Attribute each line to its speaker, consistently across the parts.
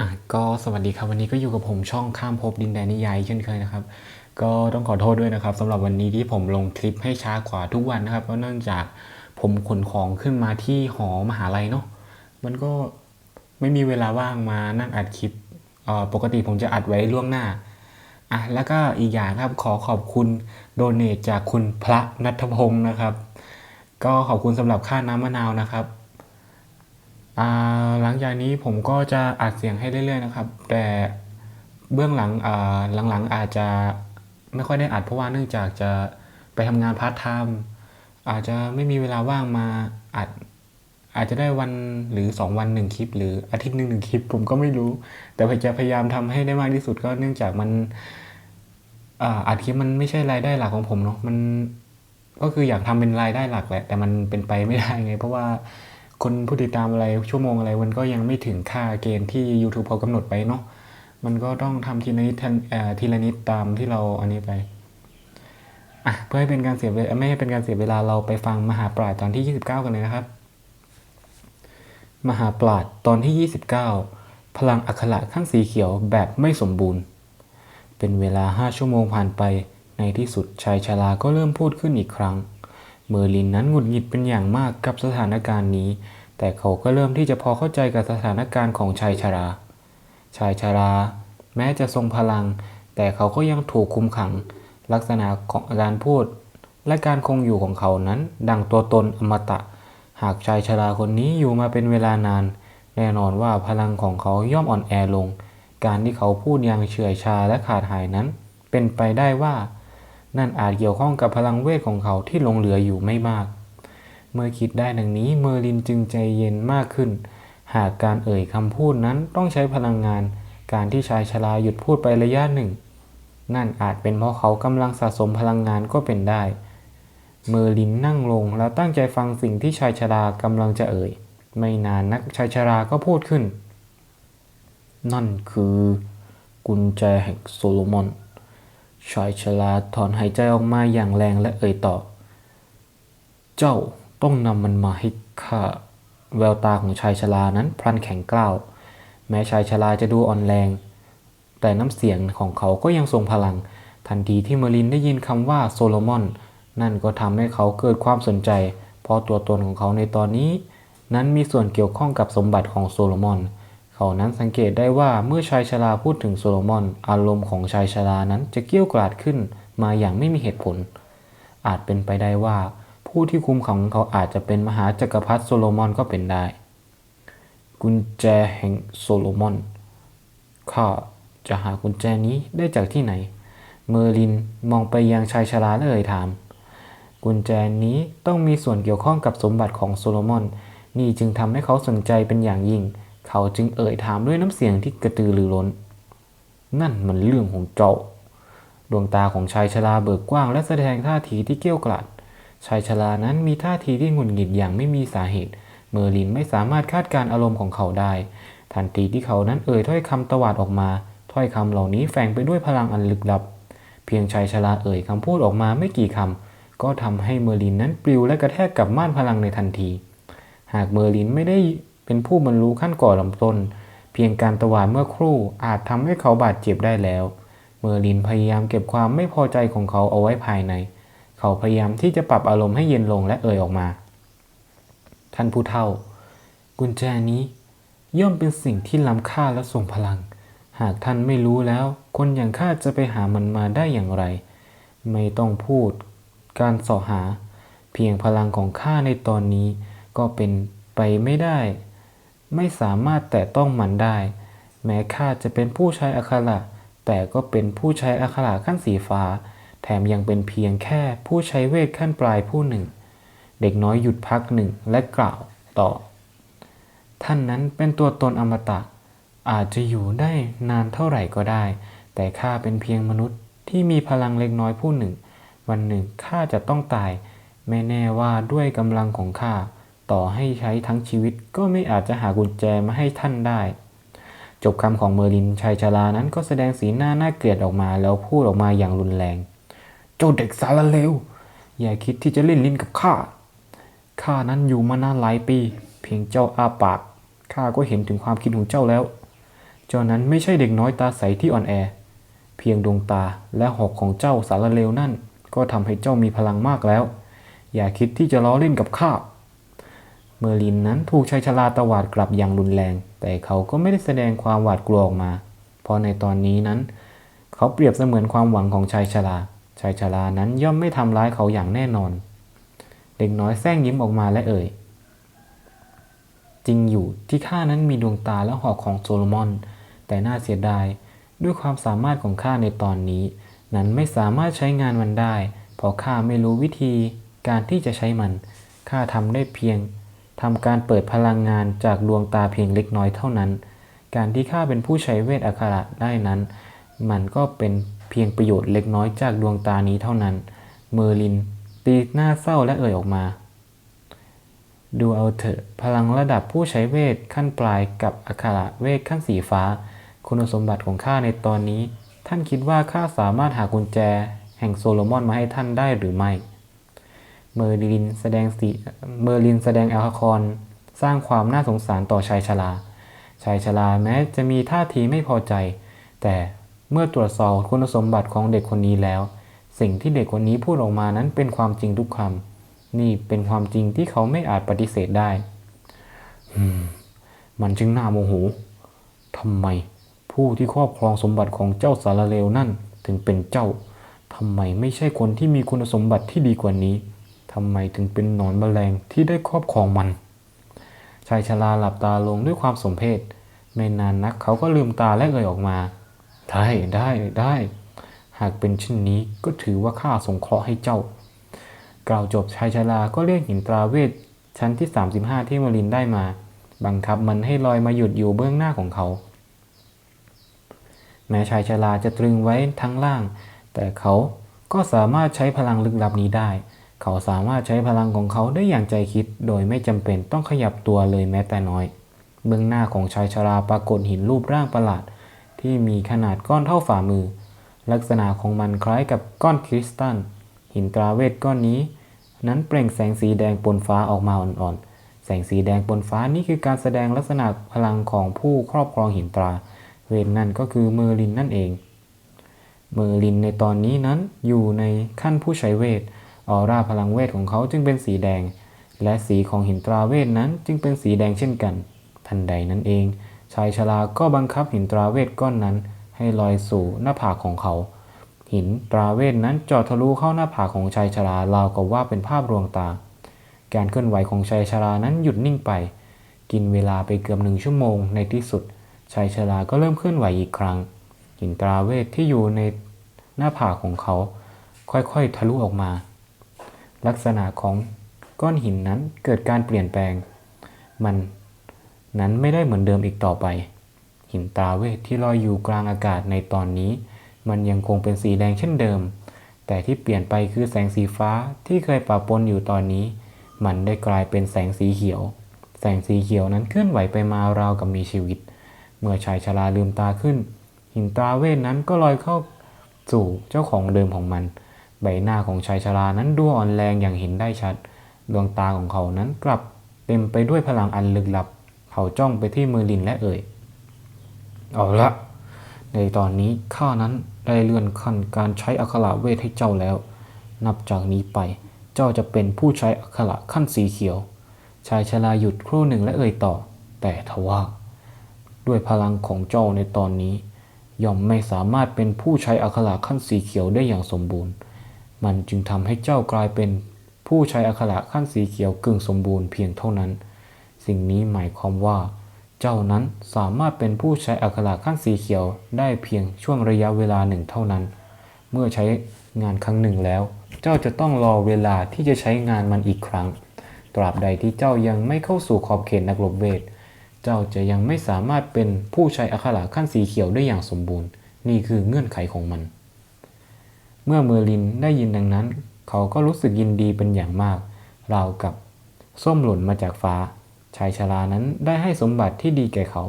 Speaker 1: อะก็สวัสดีครับวันนี้ก็อยู่กับผมช่องข้ามภพดินแดนนิยายเช่นเคยนะครับ ก็ต้องขอโทษด้วยนะครับสำหรับวันนี้ที่ผมลงคลิปให้ช้ากว่าทุกวันนะครับเพราะเนื่องจากผมขนของขึ้นมาที่หอมหาลัยเนาะมันก็ไม่มีเวลาว่างมานั่งอัดคลิปเอ่อปกติผมจะอัดไว้ล่วงหน้าอะแล้วก็อีกอย่างครับขอขอบคุณโดเนทจากคุณพระนัทพงศ์นะครับ ก็ขอบคุณสำหรับค่าน้ำมะนาวนะครับ หลังจากนี้ผมก็จะอัดเสียงให้เรื่อยๆนะครับ แต่เบื้องหลังหลังๆอาจจะไม่ค่อยได้อัดเพราะว่าเนื่องจากจะไปทำงานพาร์ทไทม์อาจจะไม่มีเวลาว่างมาอัดอาจจะได้วันหรือ 2 วันหนึ่งคลิป หรืออาทิตย์หนึ่งหนึ่งคลิป ผมก็ไม่รู้ แต่จะพยายามทำให้ได้มากที่สุดก็เนื่องจากมันอัดคลิปมันไม่ใช่รายได้หลักของผมเนาะมันก็คืออยากทำเป็นรายได้หลักแหละแต่มันเป็นไปไม่ได้ไง เพราะว่า คนผู้ติดตามอะไรชั่วโมงอะไร มันก็ยังไม่ถึงค่าเกณฑ์ที่ YouTube เขากำหนดไปเนาะมันก็ต้องทำทีละนิดทีละนิดตามที่เราอันนี้ไปอะเพื่อให้เป็นการเสียเวลาไม่ให้เป็นการเสียเวลาเราไปฟังมหาปราชญ์ตอนที่ 29 กันเลยนะครับ มหาปราชญ์ตอนที่ 29 พลังอักขระขั้นสีเขียวแบบไม่สมบูรณ์ เป็นเวลาห้าชั่วโมงผ่านไปในที่สุดชายชราก็เริ่มพูดขึ้นอีกครั้ง เมอร์ลินนั้นหงุดหงิดเป็นอย่างมากกับสถานการณ์นี้ แต่เขาก็เริ่มที่จะพอเข้าใจกับสถานการณ์ของชายชรา ชายชรา แม้จะทรงพลัง แต่เขาก็ยังถูกคุมขัง ลักษณะของการพูด และการคงอยู่ของเขานั้น ดังตัวตนอมตะ หากชายชราคนนี้อยู่มาเป็นเวลานาน แน่นอนว่าพลังของเขาย่อมอ่อนแอลง การที่เขาพูดอย่างเฉื่อยชาและขาดหายนั้น เป็นไปได้ว่า นั่นอาจเกี่ยวข้องกับพลังเวทของเขาที่หลงเหลืออยู่ไม่มาก เมื่อคิดได้ดังนี้เมอร์ลินจึงใจเย็นมากขึ้น หากการเอ่ยคำพูดนั้นต้องใช้พลังงาน การที่ชายชราหยุดพูดไประยะหนึ่ง นั่นอาจเป็นเพราะเขากำลังสะสมพลังงานก็เป็นได้ เมอร์ลินนั่งลงแล้วตั้งใจฟังสิ่งที่ชายชรากำลังจะเอ่ย ไม่นานนักชายชราก็พูดขึ้น นั่นคือ กุญแจแห่งโซโลมอน ชายชราถอนหายใจออกมาอย่างแรงและเอ่ยต่อ เจ้าต้องนำมันมาให้ข้าแววตาของชายชรานั้นพลันแข็งกร้าว แม้ชายชราจะดูอ่อนแรง แต่น้ำเสียงของเขาก็ยังทรงพลัง ทันทีที่เมลินได้ยินคำว่าโซโลมอน นั่นก็ทำให้เขาเกิดความสนใจ เพราะตัวตนของเขาในตอนนี้ นั้นมีส่วนเกี่ยวข้องกับสมบัติของโซโลมอน เขานั้นสังเกตได้ว่าเมื่อชายชราพูดถึงโซโลมอน อารมณ์ของชายชรานั้นจะเกี้ยวกราดขึ้นมาอย่างไม่มีเหตุผล อาจเป็นไปได้ว่า ผู้ที่คุมขังของเขาอาจจะเป็นมหาจักรพรรดิโซโลมอนก็เป็นได้ กุญแจแห่งโซโลมอนข้าจะหากุญแจนี้ได้จากที่ไหน เมอร์ลินมองไปยังชายชราและเอ่ยถาม กุญแจนี้ต้องมีส่วนเกี่ยวข้องกับสมบัติของโซโลมอน นี่จึงทำให้เขาสนใจเป็นอย่างยิ่ง เขาจึงเอ่ยถามด้วยน้ำเสียงที่กระตือรือร้น นั่นมันเรื่องของเจ้า ดวงตาของชายชราเบิกกว้างและแสดงท่าทีที่เกี้ยวกราด ชายชรานั้นมีท่าทีที่หงุดหงิดอย่างไม่มีสาเหตุ เมอร์ลินไม่สามารถคาดการณ์อารมณ์ของเขาได้ ทันทีที่เขานั้นเอ่ยถ้อยคำตวาดออกมา ถ้อยคำเหล่านี้แฝงไปด้วยพลังอันลึกลับ เพียงชายชราเอ่ยคำพูดออกมาไม่กี่คำก็ทำให้เมอร์ลินนั้นปลิวและกระแทกกับม่านพลังในทันที หากเมอร์ลินไม่ได้ เป็นผู้บรรลุขั้นก่อลำต้น เพียงการตวาดเมื่อครู่อาจทำให้เขาบาดเจ็บได้แล้ว เมอร์ลินพยายามเก็บความไม่พอใจของเขาเอาไว้ภายใน เขาพยายามที่จะปรับอารมณ์ให้เย็นลงและเอ่ยออกมา ท่านผู้เฒ่า กุญแจนี้ ย่อมเป็นสิ่งที่ล้ำค่าและทรงพลัง หากท่านไม่รู้แล้ว คนอย่างข้าจะไปหามันมาได้อย่างไร ไม่ต้องพูด การสาะหา เพียงพลังของข้าในตอนนี้ก็เป็นไปไม่ได้ ไม่สามารถแต่ต้องมันได้ แม้ข้าจะเป็นผู้ใช้อัคระแต่ก็เป็นผู้ใช้อัคระขั้นสีฟ้า แถมยังเป็นเพียงแค่ผู้ใช้เวทขั้นปลายผู้หนึ่ง เด็กน้อยหยุดพักหนึ่งและกล่าวต่อ ท่านนั้นเป็นตัวตนอมตะ อาจจะอยู่ได้นานเท่าไหร่ก็ได้ แต่ข้าเป็นเพียงมนุษย์ที่มีพลังเล็กน้อยผู้หนึ่ง วันหนึ่งข้าจะต้องตาย ไม่แน่ว่าด้วยกำลังของข้า ต่อให้ใช้ทั้งชีวิตก็ไม่อาจจะหากุญแจมาให้ท่านได้ จบคำของเมอร์ลินชายชรานั้นก็แสดงสีหน้าน่าเกลียดออกมาแล้วพูดออกมาอย่างรุนแรง เจ้าเด็กสารเลว อย่าคิดที่จะเล่นลิ้นกับข้า ข้านั้นอยู่มานานหลายปี เพียงเจ้าอาปาก ข้าก็เห็นถึงความคิดของเจ้าแล้ว เจ้านั้นไม่ใช่เด็กน้อยตาใสที่อ่อนแอ เพียงดวงตาและหอกของเจ้าสารเลวนั่น ก็ทำให้เจ้ามีพลังมากแล้ว อย่าคิดที่จะล้อเล่นกับข้า เมอร์ลินนั้นถูกชายชราตวาดกลับอย่างรุนแรง แต่เขาก็ไม่ได้แสดงความหวาดกลัวออกมา เพราะในตอนนี้นั้น เขาเปรียบเสมือนความหวังของชายชรา ชายชรานั้นย่อมไม่ทำร้ายเขาอย่างแน่นอน เด็กน้อยแซงยิ้มออกมาและเอ่ย จริงอยู่ที่ข้านั้นมีดวงตาและหอกของโซโลมอน แต่น่าเสียดายด้วยความสามารถของข้าในตอนนี้ นั้นไม่สามารถใช้งานมันได้ เพราะข้าไม่รู้วิธีการที่จะใช้มัน ข้าทำได้เพียง ทำการเปิดพลังงานจากดวงตาเพียงเล็กน้อยเท่านั้น การที่ข้าเป็นผู้ใช้เวทอัคระได้นั้น มันก็เป็นเพียงประโยชน์เล็กน้อยจากดวงตานี้เท่านั้น เมอร์ลิน ตีหน้าเศร้าและเอ่ยออกมา ดูเอาเถอะพลังระดับผู้ใช้เวทขั้นปลายกับอัคระเวทขั้นสีฟ้า คุณสมบัติของข้าในตอนนี้ ท่านคิดว่าข้าสามารถหากุญแจ แห่งโซโลมอนมาให้ท่านได้หรือไม่ เมอร์ลินแสดงสีเมอร์ลินแสดงแอลคอนสร้างความน่าสงสารต่อชายชราชายชราแม้จะมีท่าทีไม่พอใจ แต่เมื่อตรวจสอบคุณสมบัติของเด็กคนนี้แล้ว สิ่งที่เด็กคนนี้พูดออกมานั้นเป็นความจริงทุกคำนี่เป็นความจริงที่เขาไม่อาจปฏิเสธได้มมันจึงน่าโมโหทำไม ผู้ที่ครอบครองสมบัติของเจ้าสารเลวนั่นถึงเป็นเจ้าทำไมไม่ใช่คนที่มีคุณสมบัติที่ดีกว่านี้ ทำไมถึงเป็นหนอนแมลงที่ได้ครอบครองมันชายชราหลับตาลงด้วยความสมเพชไม่นานนักเขาก็ลืมตาและเอ่ยออกมา ได้ได้ได้ หากเป็นเช่นนี้ก็ถือว่าข้าสงเคราะห์ให้เจ้า กล่าวจบชายชราก็เรียกหินตราเวทชั้นที่ 35 ที่มารินได้มา บังคับมันให้ลอยมาหยุดอยู่เบื้องหน้าของเขา แม้ชายชราจะตรึงไว้ทั้งล่าง แต่เขาก็สามารถใช้พลังลึกลับนี้ได้ เขาสามารถใช้พลังของเขาได้อย่างใจคิด โดยไม่จำเป็นต้องขยับตัวเลยแม้แต่น้อย เบื้องหน้าของชายชราปรากฏหินรูปร่างประหลาด ที่มีขนาดก้อนเท่าฝ่ามือ ลักษณะของมันคล้ายกับก้อนคริสตัล หินตราเวทก้อนนี้ นั้นเปล่งแสงสีแดงปนฟ้าออกมาอ่อนๆ แสงสีแดงปนฟ้านี่คือการแสดงลักษณะพลังของผู้ครอบครองหินตรา เวทนั่นก็คือเมอร์ลินนั่นเอง เมอร์ลินในตอนนี้นั้นอยู่ในขั้นผู้ใช้เวท ออร่าพลังเวทของเขาจึงเป็นสีแดง และสีของหินตราเวทนั้นจึงเป็นสีแดงเช่นกัน ทันใดนั้นเอง ชายชราก็บังคับหินตราเวทก้อนนั้น ให้ลอยสู่หน้าผากของเขา หินตราเวทนั้นเจาะทะลุเข้าหน้าผากของชายชราราวกับว่าเป็นภาพลวงตา การเคลื่อนไหวของชายชรานั้นหยุดนิ่งไป กินเวลาไปเกือบหนึ่งชั่วโมงในที่สุดชายชราก็เริ่มเคลื่อนไหวอีกครั้ง หินตราเวทที่อยู่ในหน้าผากของเขา ค่อยๆทะลุออกมา ลักษณะของก้อนหินนั้นเกิดการเปลี่ยนแปลง มันนั้นไม่ได้เหมือนเดิมอีกต่อไป หินตาเวทที่ลอยอยู่กลางอากาศในตอนนี้ มันยังคงเป็นสีแดงเช่นเดิม แต่ที่เปลี่ยนไปคือแสงสีฟ้าที่เคยปะปนอยู่ตอนนี้ มันได้กลายเป็นแสงสีเขียว แสงสีเขียวนั้นเคลื่อนไหวไปมาราวกับมีชีวิต เมื่อชายชราลืมตาขึ้น หินตาเวทนั้นก็ลอยเข้าสู่เจ้าของเดิมของมัน ใบหน้าของชายชรานั้นดูอ่อนแรงอย่างเห็นได้ชัด ดวงตาของเขานั้นกลับเต็มไปด้วยพลังอันลึกลับ เขาจ้องไปที่เมอร์ลินและเอ่ย เอาละ ในตอนนี้ข้านั้นได้เลื่อนขั้นการใช้อัคระเวทให้เจ้าแล้ว นับจากนี้ไป เจ้าจะเป็นผู้ใช้อัคระขั้นสีเขียว ชายชราหยุดครู่หนึ่งและเอ่ยต่อ แต่ทว่า ด้วยพลังของเจ้าในตอนนี้ ย่อมไม่สามารถเป็นผู้ใช้อัคระขั้นสีเขียวได้อย่างสมบูรณ์ มันจึงทำให้เจ้ากลายเป็นผู้ใช้อัคระขั้นสีเขียวกึ่งสมบูรณ์เพียงเท่านั้น สิ่งนี้หมายความว่า เจ้านั้นสามารถเป็นผู้ใช้อักขระขั้นสีเขียวได้เพียงช่วงระยะเวลาหนึ่งเท่านั้น เมื่อใช้งานครั้งหนึ่งแล้ว เจ้าจะต้องรอเวลาที่จะใช้งานมันอีกครั้ง ตราบใดที่เจ้ายังไม่เข้าสู่ขอบเขตนักรบเวท เจ้าจะยังไม่สามารถเป็นผู้ใช้อักขระขั้นสีเขียวได้อย่างสมบูรณ์ นี่คือเงื่อนไขของมัน เมื่อเมอร์ลินได้ยินดังนั้น เขาก็รู้สึกยินดีเป็นอย่างมาก ราวกับส้มหล่นมาจากฟ้า ชายชรานั้นได้ให้สมบัติที่ดีแก่เขา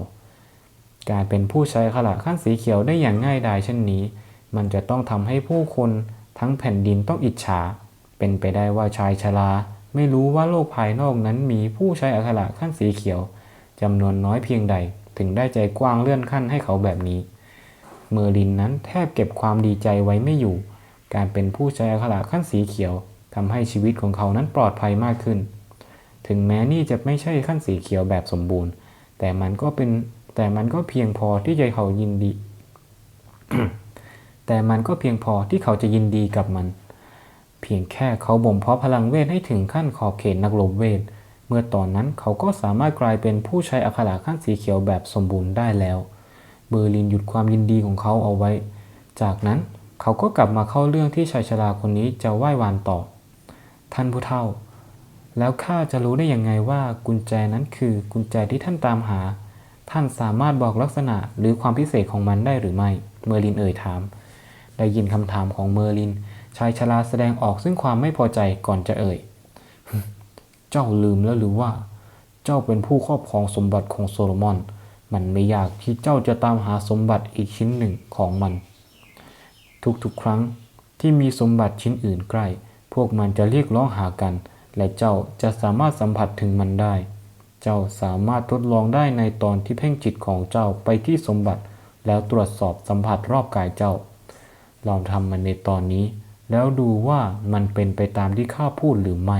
Speaker 1: การเป็นผู้ใช้ขละขั้นสีเขียวได้อย่างง่ายดายเช่นนี้ มันจะต้องทำให้ผู้คนทั้งแผ่นดินต้องอิจฉา เป็นไปได้ว่าชายชราไม่รู้ว่าโลกภายนอกนั้นมีผู้ใช้อักขระขั้นสีเขียวจำนวนน้อยเพียงใด ถึงได้ใจกว้างเลื่อนขั้นให้เขาแบบนี้ เมอร์ลินนั้นแทบเก็บความดีใจไว้ไม่อยู่ การเป็นผู้ใช้อักขระขั้นสีเขียวทำให้ชีวิตของเขานั้นปลอดภัยมากขึ้น ถึงแม้นี่จะไม่ใช่ขั้นสีเขียวแบบสมบูรณ์ แต่มันก็เป็นแต่มันก็เพียงพอที่จะเขายินดี แต่มันก็เพียงพอที่เขาจะยินดีกับมัน เพียงแค่เขาบ่มเพาะพลังเวทให้ถึงขั้นขอบเขตนักลบเวทเมื่อตอนนั้นเขาก็สามารถกลายเป็นผู้ใช้อักขระขั้นสีเขียวแบบสมบูรณ์ได้แล้ว เบอร์ลินหยุดความยินดีของเขาเอาไว้ จากนั้น เขาก็กลับมาเข้าเรื่องที่ชายชราคนนี้จะไหว้วานต่อ ท่านผู้เฒ่า แล้วข้าจะรู้ได้ยังไงว่ากุญแจนั้นคือกุญแจที่ท่านตามหา ท่านสามารถบอกลักษณะหรือความพิเศษของมันได้หรือไม่ เมอร์ลินเอ่ยถาม ได้ยินคำถามของเมอร์ลิน ชายชราแสดงออกซึ่งความไม่พอใจก่อนจะเอ่ย เจ้าลืมแล้วหรือว่า เจ้าเป็นผู้ครอบครองสมบัติของโซโลมอน มันไม่ยากที่เจ้าจะตามหาสมบัติอีกชิ้นหนึ่งของมัน ทุกๆครั้งที่มีสมบัติชิ้นอื่นใกล้ พวกมันจะเรียกร้องหากัน และเจ้าจะสามารถสัมผัสถึงมันได้ เจ้าสามารถทดลองได้ในตอนที่เพ่งจิตของเจ้าไปที่สมบัติ แล้วตรวจสอบสัมผัสรอบกายเจ้า ลองทำมันในตอนนี้ แล้วดูว่ามันเป็นไปตามที่ข้าพูดหรือไม่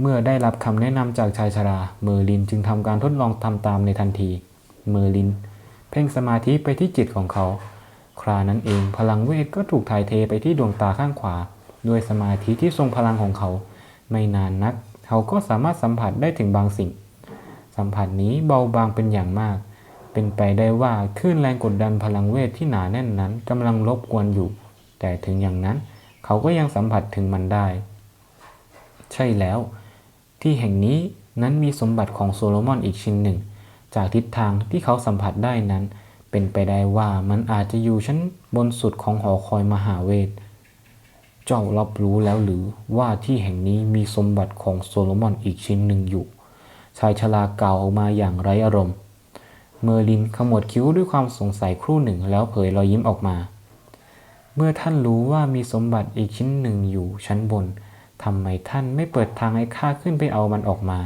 Speaker 1: เมื่อได้รับคำแนะนำจากชายชรา เมอร์ลินจึงทำการทดลองทำตามในทันที เมอร์ลิน เพ่งสมาธิไปที่จิตของเขา ครานั้นเองพลังเวทก็ถูกถ่ายเทไปที่ดวงตาข้างขวา ด้วยสมาธิที่ทรงพลังของเขา ไม่นานนัก เขาก็สามารถสัมผัสได้ถึงบางสิ่ง สัมผัสนี้เบาบางเป็นอย่างมาก เป็นไปได้ว่าคลื่นแรงกดดันพลังเวทที่หนาแน่นนั้นกำลังรบกวนอยู่ แต่ถึงอย่างนั้น เขาก็ยังสัมผัสถึงมันได้ ใช่แล้ว ที่แห่งนี้นั้นมีสมบัติของโซโลมอนอีกชิ้นหนึ่ง จากทิศทางที่เขาสัมผัสได้นั้น เป็นไปได้ว่ามันอาจจะอยู่ชั้นบนสุดของหอคอยมหาเวท เจ้ารับรู้แล้วหรือว่าที่แห่งนี้มีสมบัติของโซโลมอนอีกชิ้นหนึ่งอยู่ ชายชรากล่าวออกมาอย่างไร้อารมณ์ เมอร์ลินขมวดคิ้วด้วยความสงสัยครู่หนึ่งแล้วเผยรอยยิ้มออกมา เมื่อท่านรู้ว่ามีสมบัติอีกชิ้นหนึ่งอยู่ชั้นบนทำไมท่านไม่เปิดทางให้ข้าขึ้นไปเอามันออกมา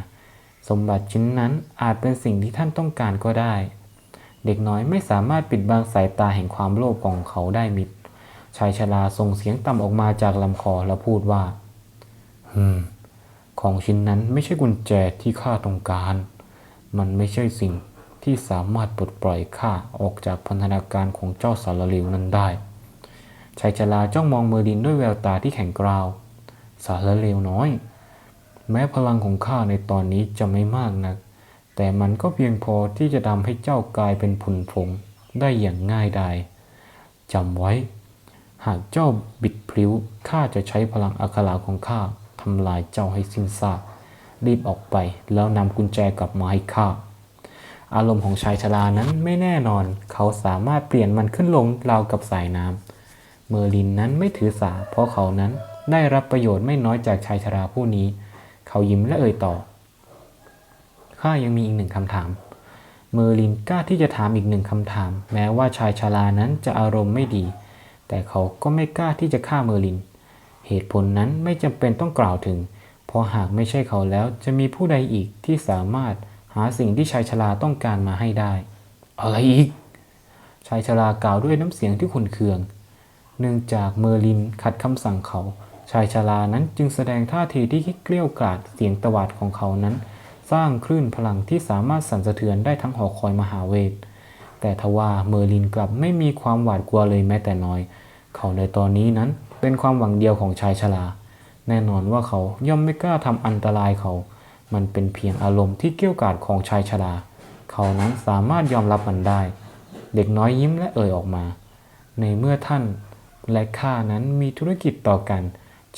Speaker 1: สมบัติชิ้นนั้นอาจเป็นสิ่งที่ท่านต้องการก็ได้ เด็กน้อยไม่สามารถปิดบังสายตาแห่งความโลภของเขาได้มิด ชายชราส่งเสียงต่ำออกมาจากลำคอแล้วพูดว่าฮึมของชิ้นนั้นไม่ใช่กุญแจที่ข้าต้องการ มันไม่ใช่สิ่งที่สามารถปลดปล่อยข้าออกจากพันธนาการของเจ้าสารเลวนั้นได้ ชายชราจ้องมองเมอร์ดินด้วยแววตาที่แข็งกร้าว สารเลวน้อย แม้พลังของข้าในตอนนี้จะไม่มากนัก แต่มันก็เพียงพอที่จะทำให้เจ้ากลายเป็นผุนผงได้อย่างง่ายดายจำไว้ หากเจ้าบิดพลิ้วข้าจะใช้พลังอัคราของข้าทำลายเจ้าให้สิ้นซากรีบออกไปแล้วนำกุญแจกลับมาให้ข้าอารมณ์ของชายชรานั้นไม่แน่นอน เขาสามารถเปลี่ยนมันขึ้นลงราวกับสายน้ำเมอร์ลินนั้นไม่ถือสา เพราะเขานั้นได้รับประโยชน์ไม่น้อยจากชายชราผู้นี้ เขายิ้มและเอ่ยต่อ ข้ายังมีอีกหนึ่งคำถาม เมอร์ลินกล้าที่จะถามอีกหนึ่งคำถาม แม้ว่าชายชรานั้นจะอารมณ์ไม่ดี แต่เขาก็ไม่กล้าที่จะฆ่าเมอร์ลิน เหตุผลนั้นไม่จำเป็นต้องกล่าวถึง เพราะหากไม่ใช่เขาแล้วจะมีผู้ใดอีกที่สามารถหาสิ่งที่ชายชราต้องการมาให้ได้ อะไรอีก ชายชรากล่าวด้วยน้ำเสียงที่ขุนเคือง เนื่องจากเมอร์ลินขัดคำสั่งเขา ชายชรานั้นจึงแสดงท่าทีที่เกลี้ยวกล่อมเสียงตวาดของเขานั้น สร้างคลื่นพลังที่สามารถสั่นสะเทือนได้ทั้งหอคอยมหาเวท แต่ทว่าเมอร์ลินกลับไม่มีความหวาดกลัวเลยแม้แต่น้อย เขาในตอนนี้นั้นเป็นความหวังเดียวของชายชรา แน่นอนว่าเขาย่อมไม่กล้าทำอันตรายเขา มันเป็นเพียงอารมณ์ที่เกลี้ยวกล่อมของชายชรา เขานั้นสามารถยอมรับมันได้ เด็กน้อยยิ้มและเอ่ยออกมา ในเมื่อท่านและข้านั้นมีธุรกิจต่อกัน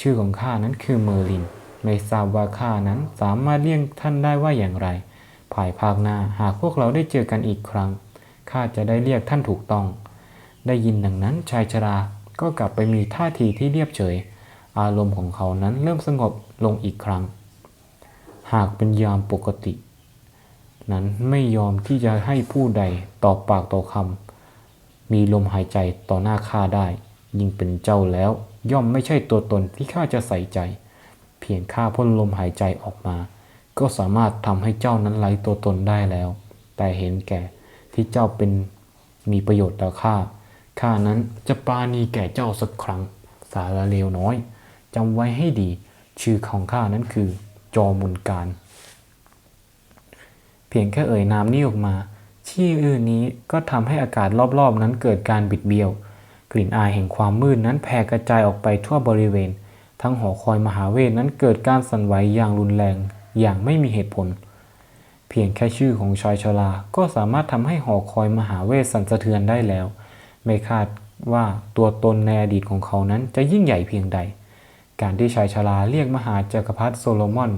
Speaker 1: ชื่อของข้านั้นคือเมอร์ลิน ไม่ทราบว่าข้านั้นสามารถเรียกท่านได้ว่าอย่างไร ภายภาคหน้าหากพวกเราได้เจอกันอีกครั้งข้าจะได้เรียกท่านถูกต้อง ได้ยินดังนั้นชายชราก็กลับไปมีท่าทีที่เรียบเฉย อารมณ์ของเขานั้นเริ่มสงบลงอีกครั้ง หากเป็นยามปกติ นั้นไม่ยอมที่จะให้ผู้ใดตอบปากต่อคำมีลมหายใจต่อหน้าข้าได้ ยิ่งเป็นเจ้าแล้วย่อมไม่ใช่ตัวตนที่ข้าจะใส่ใจ เพียงข้าพ่นลมหายใจออกมา ก็สามารถทำให้เจ้านั้นไร้ตัวตนได้แล้ว แต่เห็นแก่ที่เจ้าเป็นมีประโยชน์ต่อข้าข้านั้นจะปราณีแก่เจ้าสักครั้ง สารเลวน้อยจำไว้ให้ดี ชื่อของข้านั้นคือจอมุนการ เพียงแค่เอ่ยนามนี้ออกมา ชื่ออื่นนี้ก็ทำให้อากาศรอบๆนั้นเกิดการบิดเบี้ยว กลิ่นอายแห่งความมืดนั้นแผ่กระจายออกไปทั่วบริเวณ ทั้งหอคอยมหาเวทนั้นเกิดการสั่นไหวอย่างรุนแรงอย่างไม่มีเหตุผล เพียงแค่ชื่อของชายชราก็สามารถทำให้หอคอยมหาเวทสั่นสะเทือนได้แล้ว ไม่คาดว่าตัวตนในอดีตของเขานั้นจะยิ่งใหญ่เพียงใด การที่ชายชราเรียกมหาจักรพรรดิโซโลมอน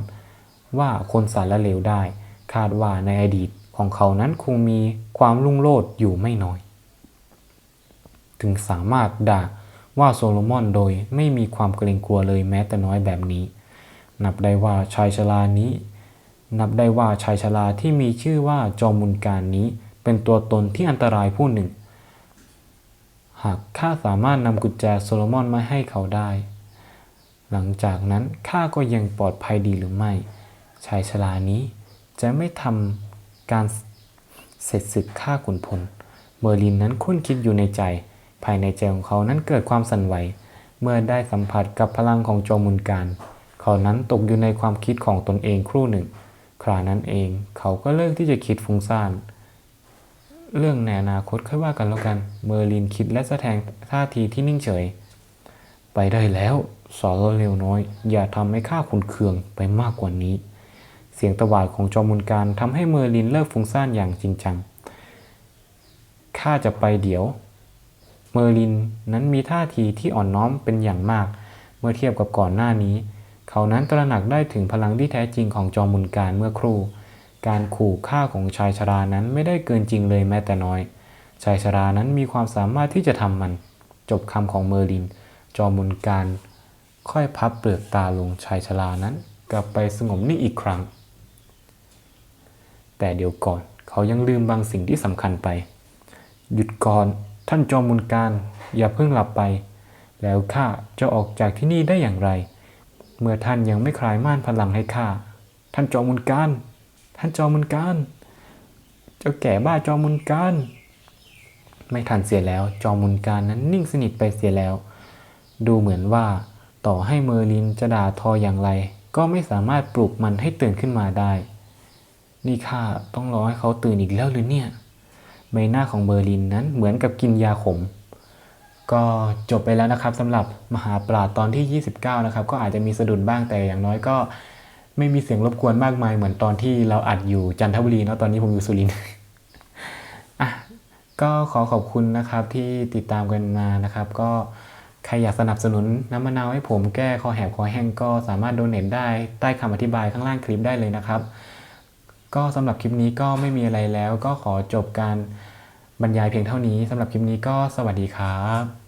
Speaker 1: ว่าคนสารเลวได้ คาดว่าในอดีตของเขานั้นคงมีความรุ่งโรจน์อยู่ไม่น้อย ถึงสามารถด่า ว่าโซโลมอนโดยไม่มีความเกรงกลัวเลยแม้แต่น้อยแบบนี้ นับได้ว่าชายชรานี้ นับได้ว่าชายชราที่มีชื่อว่าจอมุนการนี้ เป็นตัวตนที่อันตรายผู้หนึ่ง หากข้าสามารถนำกุญแจโซโลมอนมาให้เขาได้ หลังจากนั้นข้าก็ยังปลอดภัยดีหรือไม่ ชายชรานี้จะไม่ทำการเสร็จศึกฆ่าขุนพลเมอร์ลินนั้นคุ้นคิดอยู่ในใจ ภายในใจของเขานั้นเกิดความสั่นไหว เมื่อได้สัมผัสกับพลังของโจมุนการ เขานั้นตกอยู่ในความคิดของตนเองครู่หนึ่ง ครานั้นเองเขาก็เลิกที่จะคิดฟุ้งซ่าน เรื่องในอนาคตค่อยว่ากันแล้วกัน เมอร์ลินคิดและแสดงท่าทีที่นิ่งเฉย ไปได้แล้วสอเร็วน้อย อย่าทำให้ข้าขุนเคืองไปมากกว่านี้ เสียงตะวาดของจอมุนการทำให้เมอร์ลินเลิกฟุ้งซ่านอย่างจริงจังข้าจะไปเดี๋ยว เมอร์ลินนั้นมีท่าทีที่อ่อนน้อมเป็นอย่างมาก เมื่อเทียบกับก่อนหน้านี้ เขานั้นตระหนักได้ถึงพลังที่แท้จริงของจอมุนการเมื่อครู่ การขู่ฆ่าของชายชรานั้นไม่ได้เกินจริงเลยแม้แต่น้อย ชายชรานั้นมีความสามารถที่จะทำมัน จบคำของเมอร์ลิน จอมุนการ ค่อยพับเปลือกตาลงชายชรานั้น กลับไปสงบนิ่งอีกครั้ง แต่เดี๋ยวก่อน เขายังลืมบางสิ่งที่สำคัญไป หยุดก่อน ท่านจอมุนการอย่าเพิ่งหลับไป แล้วข้าจะออกจากที่นี่ได้อย่างไร เมื่อท่านยังไม่คลายม่านพลังให้ข้าท่านจอมุนการ ท่านจอมุนการ เจ้าแก่บ้าจอมุนการ ไม่ทันเสียแล้ว จอมุนการนั้นนิ่งสนิทไปเสียแล้ว ดูเหมือนว่า ต่อให้เมอร์ลินจะด่าทออย่างไร ก็ไม่สามารถปลุกมันให้ตื่นขึ้นมาได้ นี่ข้าต้องรอให้เขาตื่นอีกแล้วหรือเนี่ย ใบหน้าของเมอร์ลินนั้นเหมือนกับกินยาขม ก็จบไปแล้วนะครับสำหรับมหาปราดตอนที่ 29 นะครับ ก็อาจจะมีสะดุดบ้างแต่อย่างน้อยก็ไม่มีเสียงรบกวนมากมายเหมือนตอนที่เราอัดอยู่จันทบุรีเนาะตอนนี้ผมอยู่สุรินทร์อะก็ขอขอบคุณนะครับที่ติดตามกันมานะครับ ก็ใครอยากสนับสนุนน้ำมะนาวให้ผมแก้คอแหบคอแห้งก็สามารถโดเนทได้ใต้คำอธิบายข้างล่างคลิปได้เลยนะครับ ก็สำหรับคลิปนี้ก็ไม่มีอะไรแล้ว ก็ขอจบการบรรยายเพียงเท่านี้สำหรับคลิปนี้ก็สวัสดีครับ